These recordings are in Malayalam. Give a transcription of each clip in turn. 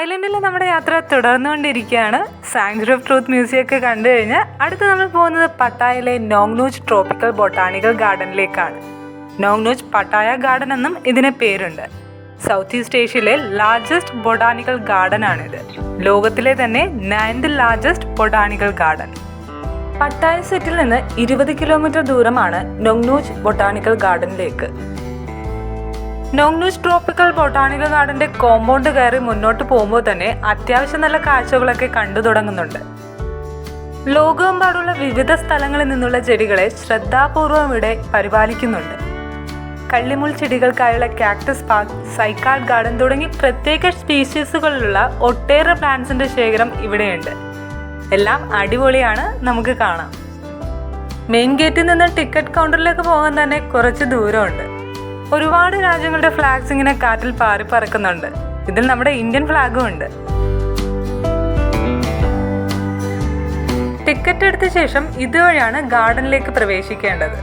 തായ്ലൻഡിൽ നമ്മുടെ യാത്ര തുടർന്നുകൊണ്ടിരിക്കുകയാണ്. സാങ്ച്വറി ഓഫ് ട്രൂത്ത് മ്യൂസിയം ഒക്കെ കണ്ടു കഴിഞ്ഞാൽ അടുത്ത് നമ്മൾ പോകുന്നത് പട്ടായയിലെ നോങ്നൂജ് ട്രോപ്പിക്കൽ ബൊട്ടാണിക്കൽ ഗാർഡനിലേക്കാണ് നോങ്നൂജ് പട്ടായ ഗാർഡൻ എന്നും ഇതിന് പേരുണ്ട്. സൗത്ത് ഈസ്റ്റ് ഏഷ്യയിലെ ലാർജസ്റ്റ് ബൊട്ടാണിക്കൽ ഗാർഡൻ ആണിത്. ലോകത്തിലെ തന്നെ ninth largest botanical garden Pattaya സെറ്റിൽ നിന്ന് ഇരുപത് കിലോമീറ്റർ ദൂരമാണ് നൊങ്നൂജ് ബൊട്ടാണിക്കൽ ഗാർഡനിലേക്ക് നോങ്നൂസ് ട്രോപ്പിക്കൽ ബൊട്ടാണിക്കൽ ഗാർഡന്റെ കോമ്പൗണ്ട് കയറി മുന്നോട്ട് പോകുമ്പോൾ തന്നെ അത്യാവശ്യം നല്ല കാഴ്ചകളൊക്കെ കണ്ടു തുടങ്ങുന്നുണ്ട്. ലോകമെമ്പാടുള്ള വിവിധ സ്ഥലങ്ങളിൽ നിന്നുള്ള ചെടികളെ ശ്രദ്ധാപൂർവം ഇവിടെ പരിപാലിക്കുന്നുണ്ട്. കള്ളിമുൾ ചെടികൾക്കായുള്ള കാക്ടസ് പാർക്ക് സൈക്കാഡ് ഗാർഡൻ തുടങ്ങി പ്രത്യേക സ്പീഷീസുകളിലുള്ള ഒട്ടേറെ പ്ലാന്റ്സിന്റെ ശേഖരം ഇവിടെയുണ്ട്. എല്ലാം അടിപൊളിയാണ് നമുക്ക് കാണാം. മെയിൻ ഗേറ്റിൽ നിന്ന് ടിക്കറ്റ് കൗണ്ടറിലേക്ക് പോകാൻ തന്നെ കുറച്ച് ദൂരമുണ്ട്. ഒരുപാട് രാജ്യങ്ങളുടെ ഫ്ലാഗ്സ് ഇങ്ങനെ കാറ്റിൽ പാറി പറക്കുന്നുണ്ട്. ഇതിൽ നമ്മുടെ ഇന്ത്യൻ ഫ്ലാഗും ഉണ്ട്. ടിക്കറ്റ് എടുത്ത ശേഷം ഇതുവഴിയാണ് ഗാർഡനിലേക്ക് പ്രവേശിക്കേണ്ടത്.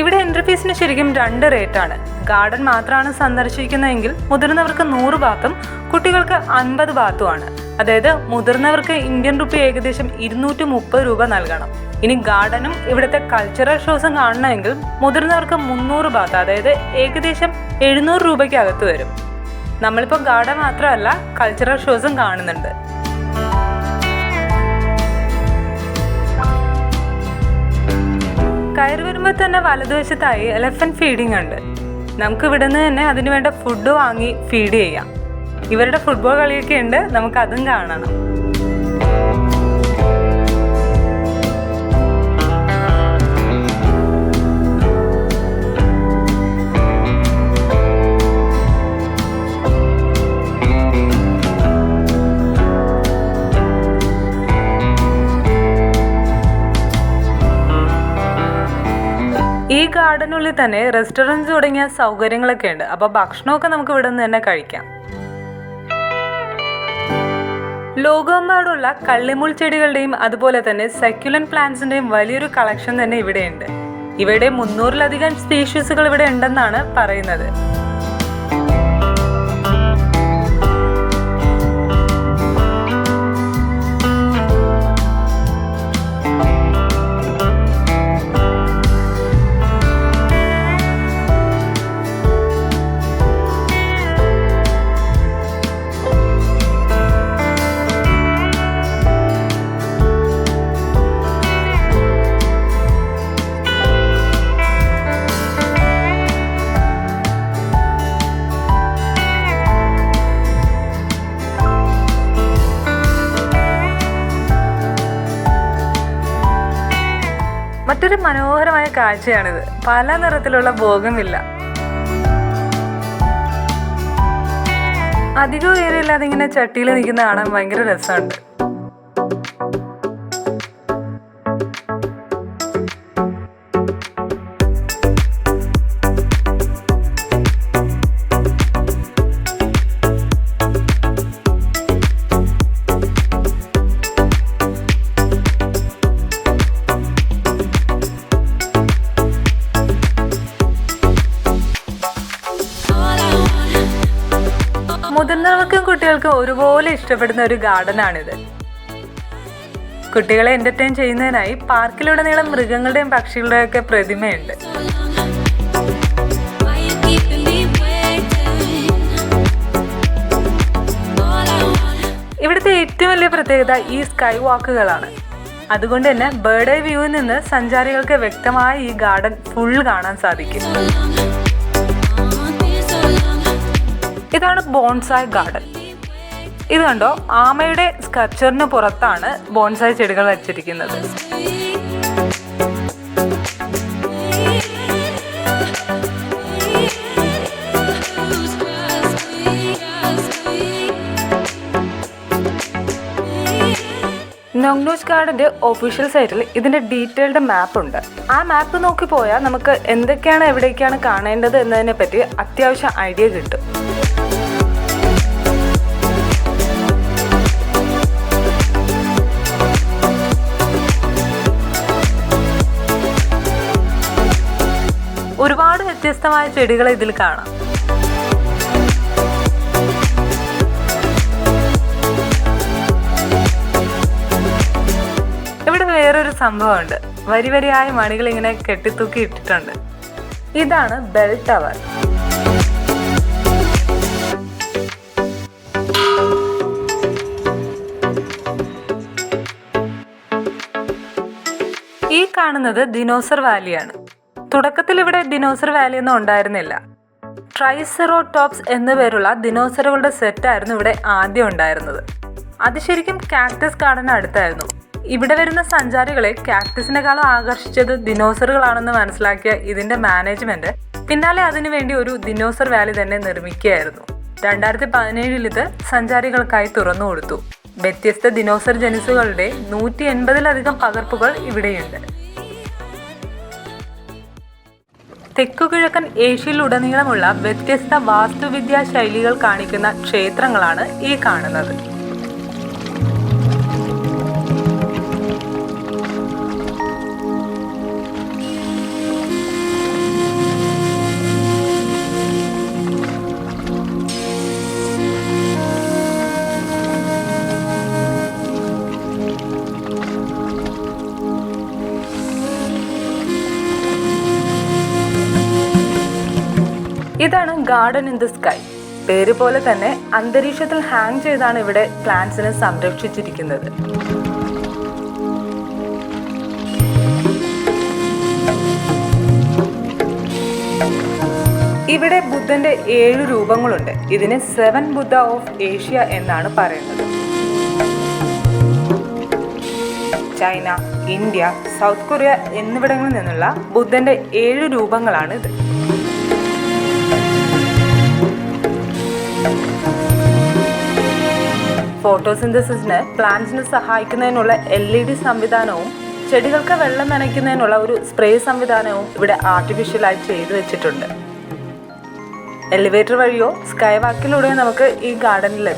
ഇവിടെ എൻട്രി ഫീസിന് ശരിക്കും രണ്ട് റേറ്റാണ് ഗാർഡൻ മാത്രമാണ് സന്ദർശിക്കുന്നതെങ്കിൽ മുതിർന്നവർക്ക് നൂറ് ബാത്തും കുട്ടികൾക്ക് അൻപത് ബാത്തുമാണ്. അതായത് മുതിർന്നവർക്ക് ഇന്ത്യൻ റുപ്പി ഏകദേശം ഇരുന്നൂറ്റി മുപ്പത് രൂപ നൽകണം. ഇനി ഗാർഡനും ഇവിടുത്തെ കൾച്ചറൽ ഷോസും കാണണമെങ്കിൽ മുതിർന്നവർക്ക് മുന്നൂറ് ബാത്ത് അതായത് ഏകദേശം എഴുന്നൂറ് രൂപയ്ക്ക് അകത്ത് വരും. നമ്മളിപ്പോൾ ഗാർഡൻ മാത്രമല്ല കൾച്ചറൽ ഷോസും കാണുന്നുണ്ട്. കയറി വരുമ്പോൾ തന്നെ വലതുവശത്തായി എലഫൻ ഫീഡിംഗ് ഉണ്ട്. നമുക്ക് ഇവിടെ നിന്ന് തന്നെ അതിന് വേണ്ട ഫുഡ് വാങ്ങി ഫീഡ് ചെയ്യാം. ഇവരുടെ ഫുട്ബോൾ കളിയൊക്കെ ഉണ്ട് നമുക്ക് അതും കാണണം. ഈ ഗാർഡനുള്ളിൽ തന്നെ റെസ്റ്റോറന്റ് തുടങ്ങിയ സൗകര്യങ്ങളൊക്കെ ഉണ്ട്. അപ്പോൾ ഭക്ഷണമൊക്കെ നമുക്ക് ഇവിടെ നിന്ന് തന്നെ കഴിക്കാം. ലോകമെമ്പാടുള്ള കള്ളിമുൾ ചെടികളുടെയും അതുപോലെ തന്നെ സെക്യുലൻ പ്ലാന്റ്സിന്റെയും വലിയൊരു കളക്ഷൻ തന്നെ ഇവിടെയുണ്ട്. ഇവയുടെ മുന്നൂറിലധികം സ്പീഷീസുകൾ ഇവിടെ ഉണ്ടെന്നാണ് പറയുന്നത്. കാഴ്ചയാണിത്. പല നിറത്തിലുള്ള ഭോഗമില്ല. അധികം ഉയരമില്ലാതെ ഇങ്ങനെ ചട്ടിയിൽ നിൽക്കുന്ന കാണാൻ ഭയങ്കര രസമുണ്ട്. മുതിർന്നവർക്കും കുട്ടികൾക്കും ഒരുപോലെ ഇഷ്ടപ്പെടുന്ന ഒരു ഗാർഡനാണിത്. കുട്ടികളെ എന്റർടൈൻ ചെയ്യുന്നതിനായി പാർക്കിലുടനീളം മൃഗങ്ങളുടെയും പക്ഷികളുടെയൊക്കെ പ്രതിമയുണ്ട്. ഇവിടുത്തെ ഏറ്റവും വലിയ പ്രത്യേകത ഈ സ്കൈ വാക്കുകളാണ്. അതുകൊണ്ട് തന്നെ ബേർഡ് ഐ വ്യൂവിൽ നിന്ന് സഞ്ചാരികൾക്ക് വ്യക്തമായി ഈ ഗാർഡൻ ഫുൾ കാണാൻ സാധിക്കും. ഇതാണ് ബോൺസായ് ഗാർഡൻ. ഇത് കണ്ടോ? ആമയുടെ സ്കൾപ്ചറിന് പുറത്താണ് ബോൺസായ് ചെടികൾ വച്ചിരിക്കുന്നത്. നോങ്നോസ് ഗാർഡന്റെ ഒഫീഷ്യൽ സൈറ്റിൽ ഇതിന്റെ ഡീറ്റെയിൽഡ് മാപ്പ് ഉണ്ട്. ആ മാപ്പ് നോക്കി പോയാൽ നമുക്ക് എന്തൊക്കെയാണ് എവിടേക്കാണ് കാണേണ്ടത് എന്നതിനെ പറ്റി അത്യാവശ്യം ഐഡിയ കിട്ടും. വ്യത്യസ്തമായ ചെടികൾ ഇതിൽ കാണാം. ഇവിടെ വേറൊരു സംഭവമുണ്ട്. വരി വരിയായ മണികൾ ഇങ്ങനെ കെട്ടിത്തൂക്കി ഇട്ടിട്ടുണ്ട്. ഇതാണ് ബെൽ ടവർ. ഈ കാണുന്നത് ദിനോസർ വാലിയാണ്. തുടക്കത്തിൽ ഇവിടെ ദിനോസർ വാലി ഒന്നും ഉണ്ടായിരുന്നില്ല. ട്രൈസെറോടോപ്സ് എന്ന പേരുള്ള ദിനോസറുകളുടെ സെറ്റായിരുന്നു ഇവിടെ ആദ്യം ഉണ്ടായിരുന്നത്. അത് ശരിക്കും കാക്ടസ് ഗാർഡൻ അടുത്തായിരുന്നു. ഇവിടെ വരുന്ന സഞ്ചാരികളെ കാക്ടസിനെക്കാളും ആകർഷിച്ചത് ദിനോസറുകളാണെന്ന് മനസ്സിലാക്കിയ ഇതിന്റെ മാനേജ്മെന്റ് പിന്നാലെ അതിനുവേണ്ടി ഒരു ദിനോസർ വാലി തന്നെ നിർമ്മിക്കുകയായിരുന്നു. രണ്ടായിരത്തി പതിനേഴിൽ ഇത് സഞ്ചാരികൾക്കായി തുറന്നു കൊടുത്തു. വ്യത്യസ്ത ദിനോസർ ജനുസുകളുടെ നൂറ്റി എൺപതിലധികം പകർപ്പുകൾ ഇവിടെയുണ്ട്. തെക്കുകിഴക്കൻ ഏഷ്യയിലുടനീളമുള്ള വ്യത്യസ്ത വാസ്തുവിദ്യാ ശൈലികൾ കാണിക്കുന്ന ക്ഷേത്രങ്ങളാണ് ഈ കാണുന്നത്. ഗാർഡൻ ഇൻ ദ സ്കൈ പേര് പോലെ തന്നെ അന്തരീക്ഷത്തിൽ ഹാങ് ചെയ്താണ് ഇവിടെ പ്ലാന്റ്സിനെ സംരക്ഷിച്ചിരിക്കുന്നത്. ഇവിടെ ബുദ്ധന്റെ ഏഴ് രൂപങ്ങളുണ്ട്. ഇതിന് സെവൻ ബുദ്ധ ഓഫ് ഏഷ്യ എന്നാണ് പറയുന്നത്. ചൈന ഇന്ത്യ സൗത്ത് കൊറിയ എന്നിവിടങ്ങളിൽ നിന്നുള്ള ബുദ്ധന്റെ ഏഴ് രൂപങ്ങളാണ് ഇത് ഫോട്ടോസിന്തസിസിന് പ്ലാന്റ്സിന് സഹായിക്കുന്നതിനുള്ള എൽ ഇ ഡി സംവിധാനവും ചെടികൾക്ക് വെള്ളം നനയ്ക്കുന്നതിനുള്ള ഒരു സ്പ്രേ സംവിധാനവും ഇവിടെ ആർട്ടിഫിഷ്യലായി ചെയ്തു വെച്ചിട്ടുണ്ട്. എലിവേറ്റർ വഴിയോ സ്കൈ വാക്കിലൂടെയോ നമുക്ക് ഈ ഗാർഡനിൽ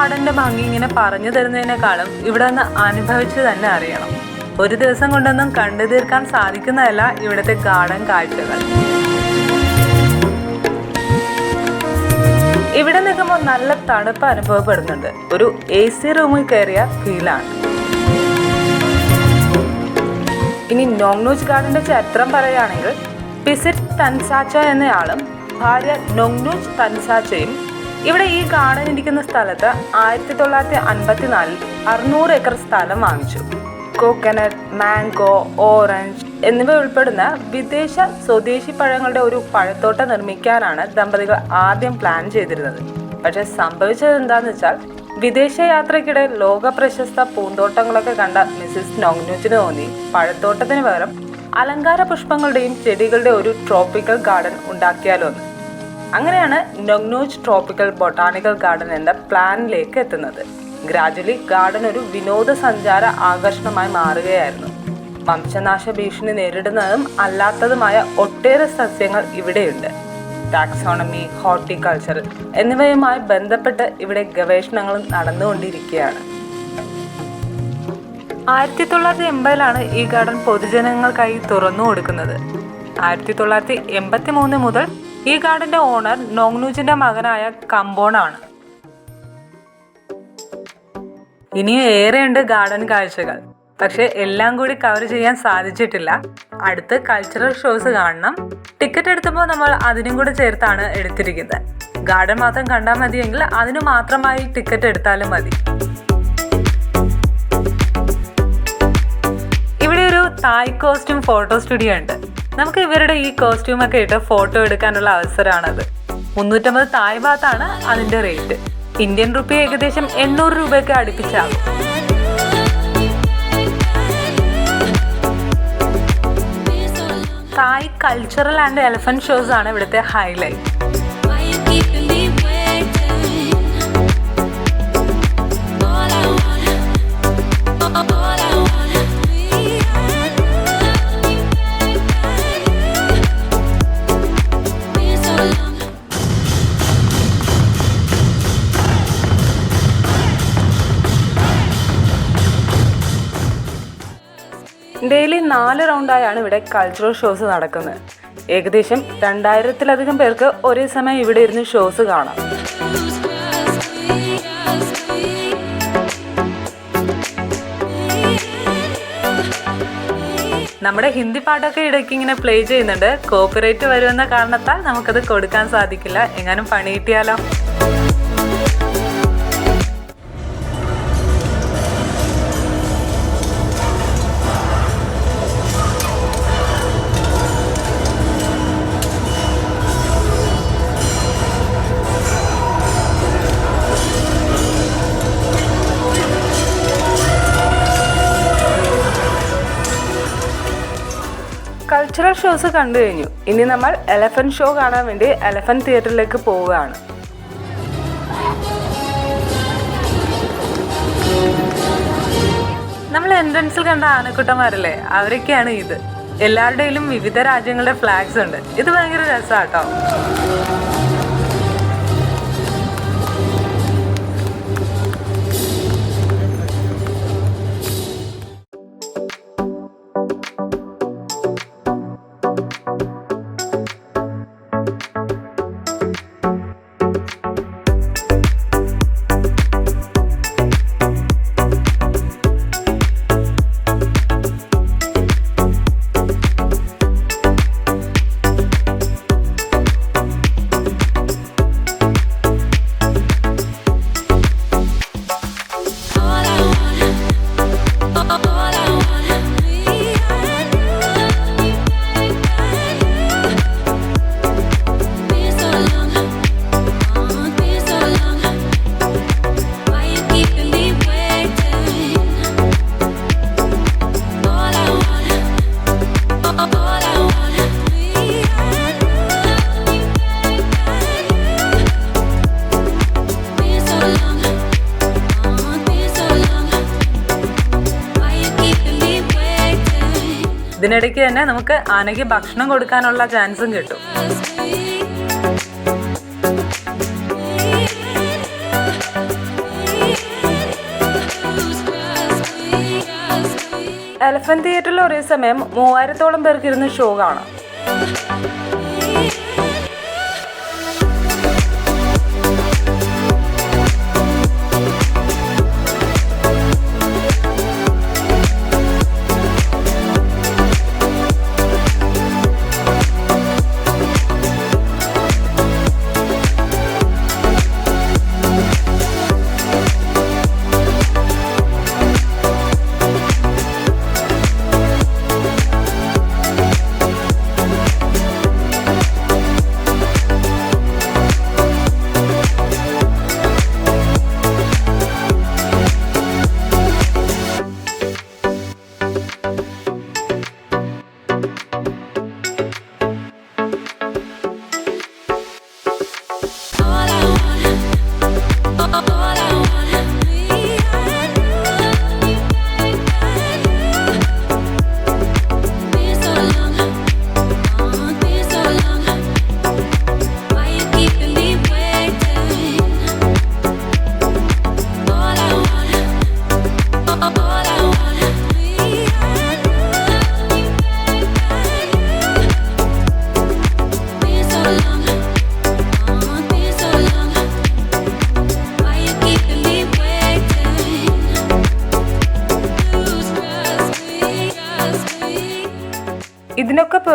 ഗാർഡന്റെ ഭംഗി ഇങ്ങനെ പറഞ്ഞു തരുന്നതിനേക്കാളും ഇവിടെ നിന്ന് അനുഭവിച്ചു തന്നെ അറിയണം. ഒരു ദിവസം കൊണ്ടൊന്നും കണ്ടു തീർക്കാൻ സാധിക്കുന്നതല്ല ഇവിടുത്തെ ഗാർഡൻ കാഴ്ചകൾ. ഇവിടെ നിൽക്കുമ്പോൾ നല്ല തണുപ്പ് അനുഭവപ്പെടുന്നുണ്ട്. ഒരു എ സി റൂമിൽ കയറിയ ഫീലാണ്. ഇനി നോങ്നൂജ് ഗാർഡന്റെ ചരിത്രം പറയുകയാണെങ്കിൽ പിസിറ്റ് തൻസാച്ച എന്നയാളും ഭാര്യ നൊങ്നൂജ് തൻസാച്ചയും ഇവിടെ ഈ ഗാർഡൻ ഇരിക്കുന്ന സ്ഥലത്ത് ആയിരത്തി തൊള്ളായിരത്തി അൻപത്തിനാലിൽ അറുന്നൂറ് ഏക്കർ സ്ഥലം വാങ്ങിച്ചു. കോക്കനട്ട് മാംഗോ ഓറഞ്ച് എന്നിവ ഉൾപ്പെടുന്ന വിദേശ സ്വദേശി പഴങ്ങളുടെ ഒരു പഴത്തോട്ടം നിർമ്മിക്കാനാണ് ദമ്പതികൾ ആദ്യം പ്ലാൻ ചെയ്തിരുന്നത്. പക്ഷെ സംഭവിച്ചത് എന്താന്ന് വെച്ചാൽ വിദേശ യാത്രയ്ക്കിടെ ലോക പ്രശസ്ത പൂന്തോട്ടങ്ങളൊക്കെ കണ്ട മിസ്സിസ് നോങ്നൂച്ചിന് തോന്നി. പഴത്തോട്ടത്തിന് പകരം അലങ്കാര പുഷ്പങ്ങളുടെയും ചെടികളുടെ ഒരു ട്രോപ്പിക്കൽ ഗാർഡൻ ഉണ്ടാക്കിയാലോ എന്ന്. അങ്ങനെയാണ് നൊഗ്നോജ് ട്രോപ്പിക്കൽ ബൊട്ടാണിക്കൽ ഗാർഡൻ എന്ന പ്ലാനിലേക്ക് എത്തുന്നത്. ഗ്രാജുവലി ഗാർഡൻ ഒരു വിനോദസഞ്ചാര ആകർഷണമായി മാറുകയായിരുന്നു. വംശനാശ ഭീഷണി നേരിടുന്നതും അല്ലാത്തതുമായ ഒട്ടേറെ സസ്യങ്ങൾ ഇവിടെയുണ്ട്. ടാക്സോണമി ഹോർട്ടിക്കൾച്ചർ എന്നിവയുമായി ബന്ധപ്പെട്ട് ഇവിടെ ഗവേഷണങ്ങളും നടന്നുകൊണ്ടിരിക്കുകയാണ്. ആയിരത്തി തൊള്ളായിരത്തി എൺപതിലാണ് ഈ ഗാർഡൻ പൊതുജനങ്ങൾക്കായി തുറന്നു കൊടുക്കുന്നത് ആയിരത്തി തൊള്ളായിരത്തി എൺപത്തി മൂന്ന് മുതൽ ഈ ഗാർഡന്റെ ഓണർ നോങ്നൂജിന്റെ മകനായ കമ്പോണാണ്. ഇനിയും ഏറെയുണ്ട് ഗാർഡൻ കാഴ്ചകൾ. പക്ഷെ എല്ലാം കൂടി കവർ ചെയ്യാൻ സാധിച്ചിട്ടില്ല. അടുത്ത് കൾച്ചറൽ ഷോസ് കാണണം. ടിക്കറ്റ് എടുത്തപ്പോൾ നമ്മൾ അതിനും കൂടെ ചേർത്താണ് എടുത്തിരിക്കുന്നത്. ഗാർഡൻ മാത്രം കണ്ടാൽ മതിയെങ്കിൽ അതിന് മാത്രമായി ടിക്കറ്റ് എടുത്താലും മതി. ഇവിടെ ഒരു തായ് കോസ്റ്റും ഫോട്ടോ സ്റ്റുഡിയോ ഉണ്ട്. നമുക്ക് ഇവരുടെ ഈ കോസ്റ്റ്യൂം ഒക്കെ ഇട്ട് ഫോട്ടോ എടുക്കാനുള്ള അവസരമാണത്. മുന്നൂറ്റമ്പത് തായ് ഭാഗത്താണ് അതിന്റെ റേറ്റ് ഇന്ത്യൻ റുപ്പി ഏകദേശം എണ്ണൂറ് രൂപയൊക്കെ അടുപ്പിച്ചാകും Thai cultural and elephant shows ആണ് ഇവിടുത്തെ ഹൈലൈറ്റ് ഡെയിലി നാല് റൗണ്ടായാണ് ഇവിടെ കൾച്ചറൽ ഷോസ് നടക്കുന്നത്. ഏകദേശം രണ്ടായിരത്തിലധികം പേർക്ക് ഒരേ സമയം ഇവിടെ ഇരുന്ന് ഷോസ് കാണാം? നമ്മുടെ ഹിന്ദി പാട്ടൊക്കെ ഇടയ്ക്ക് ഇങ്ങനെ പ്ലേ ചെയ്യുന്നുണ്ട്. കോപ്പിറൈറ്റ് വരുമെന്ന കാരണത്താൽ നമുക്കത് കൊടുക്കാൻ സാധിക്കില്ല. എങ്ങാനും പണി കിട്ടിയാലോ? കൾച്ചറൽ ഷോസ് കണ്ടു കഴിഞ്ഞു. ഇനി നമ്മൾ എലഫന്റ് ഷോ കാണാൻ വേണ്ടി എലഫന്റ് തിയേറ്ററിലേക്ക് പോവുകയാണ്. നമ്മൾ എൻട്രൻസിൽ കണ്ട ആനക്കുട്ടന്മാരല്ലേ? അവരൊക്കെയാണ് ഇത്. എല്ലാവരുടെയിലും വിവിധ രാജ്യങ്ങളുടെ ഫ്ലാഗ്സ് ഉണ്ട്. ഇത് ഭയങ്കര രസമാട്ടോ ഇതിനിടയ്ക്ക് തന്നെ നമുക്ക് ആനയ്ക്ക് ഭക്ഷണം കൊടുക്കാനുള്ള ചാൻസും കിട്ടും? എലഫന്റ് തിയേറ്ററിൽ ഒരേ സമയം മൂവായിരത്തോളം പേർക്ക് ഇരുന്ന് ഷോ കാണാം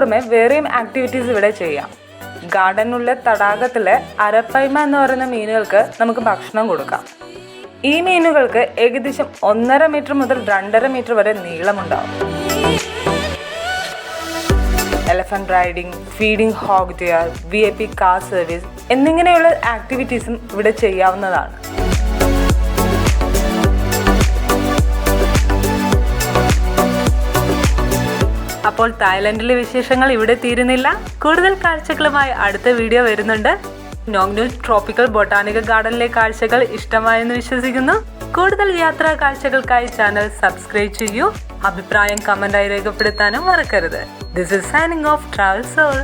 പുറമെ വേറെയും ആക്ടിവിറ്റീസ് ഇവിടെ ചെയ്യാം. ഗാർഡനുള്ള തടാകത്തിലെ അരപ്പൈമ എന്ന് പറയുന്ന മീനുകൾക്ക് നമുക്ക് ഭക്ഷണം കൊടുക്കാം. ഈ മീനുകൾക്ക് ഏകദേശം ഒന്നര മീറ്റർ മുതൽ രണ്ടര മീറ്റർ വരെ നീളമുണ്ടാവും. Elephant riding feeding hog deer V I P car service എന്നിങ്ങനെയുള്ള ആക്ടിവിറ്റീസും ഇവിടെ ചെയ്യാവുന്നതാണ്. അപ്പോൾ തായ്ലൻഡിലെ വിശേഷങ്ങൾ ഇവിടെ തീരുന്നില്ല. കൂടുതൽ കാഴ്ചകളുമായി അടുത്ത വീഡിയോ വരുന്നുണ്ട്. നോങ്നൂൽ ട്രോപ്പിക്കൽ ബൊട്ടാണിക്കൽ ഗാർഡനിലെ കാഴ്ചകൾ ഇഷ്ടമായെന്ന് വിശ്വസിക്കുന്നു. കൂടുതൽ യാത്രാ കാഴ്ചകൾക്കായി ചാനൽ സബ്സ്ക്രൈബ് ചെയ്യൂ. അഭിപ്രായം കമന്റായി രേഖപ്പെടുത്താനും മറക്കരുത്. This is signing off travel soul